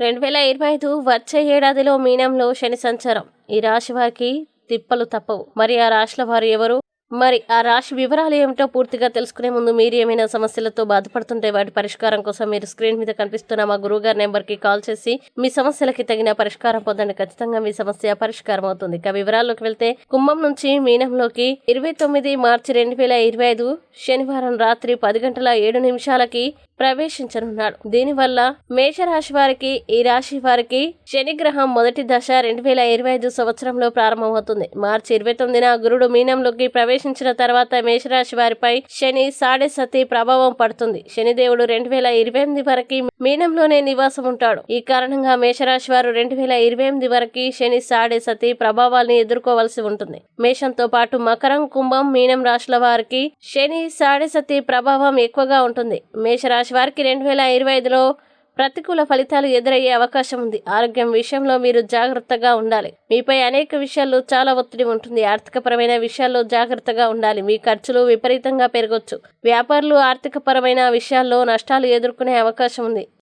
రెండు వేల ఇరవై ఐదు వచ్చే ఏడాదిలో మీనంలో శని సంచారం. ఈ రాశి వారికి తిప్పలు తప్పవు. మరి ఆ రాశుల వారు ఎవరు? మరి ఆ రాశి వివరాలు ఏమిటో పూర్తిగా తెలుసుకునే ముందు మీరు ఏమైనా సమస్యలతో బాధపడుతుంటే వాటి పరిష్కారం కోసం మీరు స్క్రీన్ మీద కనిపిస్తున్న మా గురువు గారి నెంబర్కి కాల్ చేసి మీ సమస్యలకి తగిన పరిష్కారం పొందండి. ఖచ్చితంగా మీ సమస్య పరిష్కారం అవుతుంది. ఇక వివరాల్లోకి వెళ్తే కుంభం నుంచి మీనంలోకి ఇరవై తొమ్మిది మార్చి రెండు వేల ఇరవై ఐదు శనివారం రాత్రి పది గంటల ఏడు నిమిషాలకి ప్రవేశించనున్నాడు. దీనివల్ల మేషరాశి వారికి ఈ రాశి వారికి శనిగ్రహం మొదటి దశ రెండు వేల ఇరవై ఐదు సంవత్సరంలో ప్రారంభమవుతుంది. మార్చి ఇరవై తొమ్మిదిన గురుడు మీనంలోకి ప్రవేశ ప్రవేశించిన తర్వాత మేషరాశి వారిపై శని సాడే సతి ప్రభావం పడుతుంది. శనిదేవుడు రెండు వేల ఇరవై ఎనిమిది వరకు మీనంలోనే నివాసం ఉంటాడు. ఈ కారణంగా మేషరాశి వారు రెండు వేల ఇరవై ఎనిమిది వరకు శని సాడే సతి ప్రభావాల్ని ఎదుర్కోవాల్సి ఉంటుంది. మేషంతో పాటు మకరం కుంభం మీనం రాశుల వారికి శని సాడే సతి ప్రభావం ఎక్కువగా ఉంటుంది. మేషరాశి వారికి రెండు వేల ఇరవై ఐదులో ప్రతికూల ఫలితాలు ఎదురయ్యే అవకాశం ఉంది. ఆరోగ్యం విషయంలో మీరు జాగ్రత్తగా ఉండాలి. మీపై అనేక విషయాల్లో చాలా ఒత్తిడి ఉంటుంది. ఆర్థికపరమైన విషయాల్లో జాగ్రత్తగా ఉండాలి. మీ ఖర్చులు విపరీతంగా పెరగొచ్చు. వ్యాపారులు ఆర్థికపరమైన విషయాల్లో నష్టాలు ఎదుర్కొనే అవకాశం ఉంది.